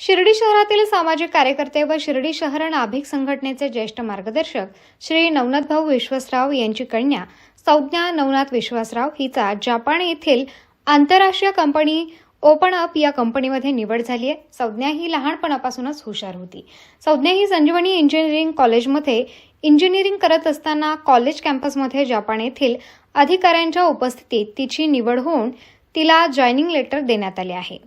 शिर्डी शहरातील सामाजिक कार्यकर्ते व शिर्डी शहर नाभिक संघटनेचे ज्येष्ठ मार्गदर्शक श्री नवनाथ भाऊ विश्वासराव यांची कन्या संज्ञा नवनाथ विश्वासराव हिचा जपान येथील आंतरराष्ट्रीय कंपनी ओपन अप या कंपनीमध्ये निवड झाली आहे. संज्ञा ही लहानपणापासूनच हुशार होती. संज्ञा ही संजीवनी इंजिनिअरिंग कॉलेजमध्ये इंजिनिअरिंग करत असताना कॉलेज कॅम्पसमध्ये जपान येथील अधिकाऱ्यांच्या उपस्थितीत तिची निवड होऊन तिला जॉईनिंग लेटर देण्यात आले आहे.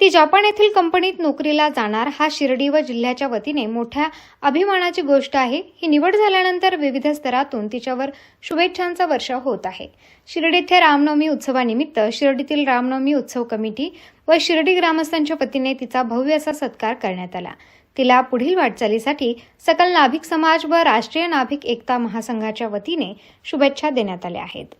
ती जपान येथील कंपनीत नोकरीला जाणार हा शिर्डी व जिल्ह्याच्या वतीने मोठ्या अभिमानाची गोष्ट आहे. ही निवड झाल्यानंतर विविध स्तरातून तिच्यावर शुभेच्छांचा वर्षाव होत आहे. शिर्डी येथे रामनवमी उत्सवानिमित्त शिर्डीतील रामनवमी उत्सव कमिटी व शिर्डी ग्रामस्थांच्या वतीने तिचा भव्य असा सत्कार करण्यात आला. तिला पुढील वाटचालीसाठी सकल नाभिक समाज व राष्ट्रीय नाभिक एकता महासंघाच्या वतीने शुभेच्छा देण्यात आल्या आहेत.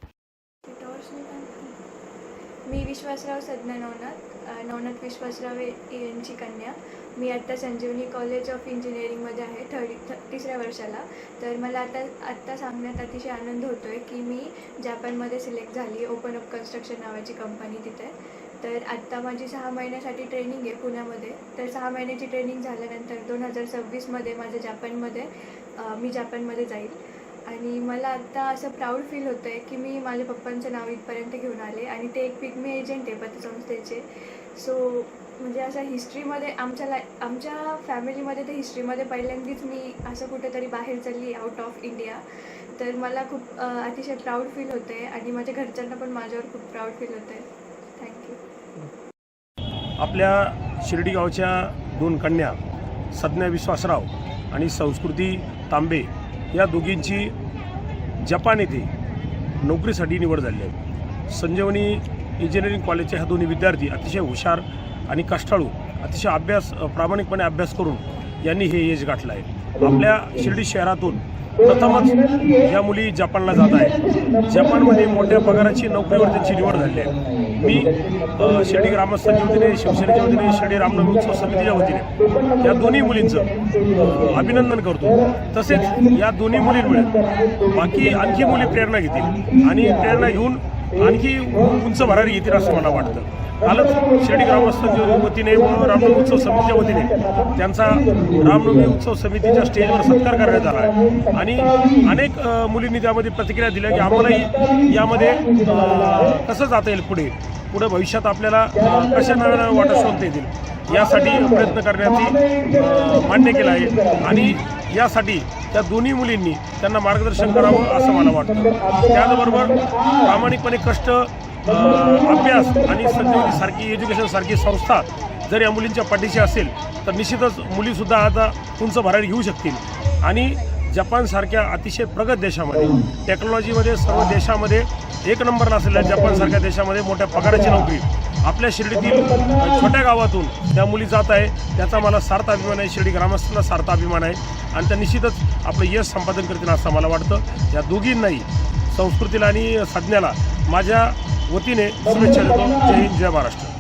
मी विश्वासराव सज्ञा नवनाथ नवनाथ विश्वासराव यांची कन्या. मी आत्ता संजीवनी कॉलेज ऑफ इंजिनिअरिंगमध्ये आहे थर्ड थ तिसऱ्या वर्षाला. तर मला आता आत्ता सांगण्यात अतिशय आनंद होतो आहे की मी जापानमध्ये सिलेक्ट झाली ओपन अप कन्स्ट्रक्शन नावाची कंपनी तिथे. तर आत्ता माझी सहा महिन्यासाठी ट्रेनिंग आहे पुण्यामध्ये. तर सहा महिन्याची ट्रेनिंग झाल्यानंतर दोन हजार सव्वीसमध्ये माझं जापानमध्ये मी जापानमध्ये जाईल. आणि मला आत्ता असं प्राऊड फील होतं आहे की मी माझ्या पप्पांचं नाव इथपर्यंत घेऊन आले आणि ते एक पिग्मी एजंट आहे पतसंस्थेचे. सो म्हणजे असं हिस्ट्रीमध्ये आमच्या लाय आमच्या फॅमिलीमध्ये तर हिस्ट्रीमध्ये पहिल्यांदाच मी असं कुठेतरी बाहेर चालली आउट ऑफ इंडिया तर मला खूप अतिशय प्राऊड फील होतं आहे आणि माझ्या घरच्यांना पण माझ्यावर खूप प्राऊड फील होतं आहे थँक्यू आपल्या शिर्डी गावच्या दोन कन्या सज्ञा विश्वासराव आणि संस्कृती तांबे या दोघींची जपान येथे नोकरीसाठी निवड झाली आहे. संजीवनी इंजिनिअरिंग कॉलेजचे ह्या दोन्ही विद्यार्थी अतिशय हुशार आणि कष्टाळू अतिशय अभ्यास प्रामाणिकपणे अभ्यास करून यांनी हे यश गाठलं आहे. आपल्या शिर्डी शहरातून प्रथमच या मुली जपानला जात आहेत. जपानमध्ये मोठ्या पगाराची नोकरीवर त्यांची निवड झाली आहे. मी शेडी ग्रामस्थांच्या वतीने शिवसेनेच्या वतीने शेडी रामनवमी उत्सव समितीच्या वतीने या दोन्ही मुलींचं अभिनंदन करतो. तसेच या दोन्ही मुलींमुळे बाकी आणखी मुली प्रेरणा घेतील आणि प्रेरणा घेऊन आणखी उंच भरारी येतील असं मला वाटतं. कालच शिर्डी ग्रामस्थांच्या वतीने व रामनवमी उत्सव समितीच्या वतीने त्यांचा रामनवमी उत्सव समितीच्या स्टेजवर सत्कार करण्यात आला आहे. आणि अनेक मुलींनी त्यामध्ये प्रतिक्रिया दिल्या की आम्हालाही यामध्ये कसं जाता येईल पुढे? पुढे भविष्यात आपल्याला कशा नव्या वाटा शोधता येतील? यासाठी प्रयत्न करण्याची मान्य केलं आहे. आणि यासाठी त्या दोन्ही मुलींनी त्यांना मार्गदर्शन करावं असं मला वाटतं. त्याचबरोबर प्रामाणिकपणे कष्ट अभ्यास आणि संजीवनी सारखी एज्युकेशन सारखी संस्था जर या मुलींच्या पाठीशी असेल तर निश्चितच मुलीसुद्धा आता उंच भरारी घेऊ शकतील. आणि जपानसारख्या अतिशय प्रगत देशामध्ये टेक्नॉलॉजीमध्ये सर्व देशामध्ये एक नंबरला असलेल्या जपानसारख्या देशामध्ये मोठ्या पगाराची नोकरी. आपल्या शिर्डीतील छोट्या गावातून त्या मुली जात आहे त्याचा मला सार्थ अभिमान आहे शिर्डी ग्रामस्थांना सार्थ अभिमान आहे. आणि त्या निश्चितच आपलं यश संपादन करतील असं मला वाटतं. या दोघींनाही संस्कृतीला आणि संज्ञाला माझ्या वतीने शुभेच्छा देतो. जय हिंद जय महाराष्ट्र.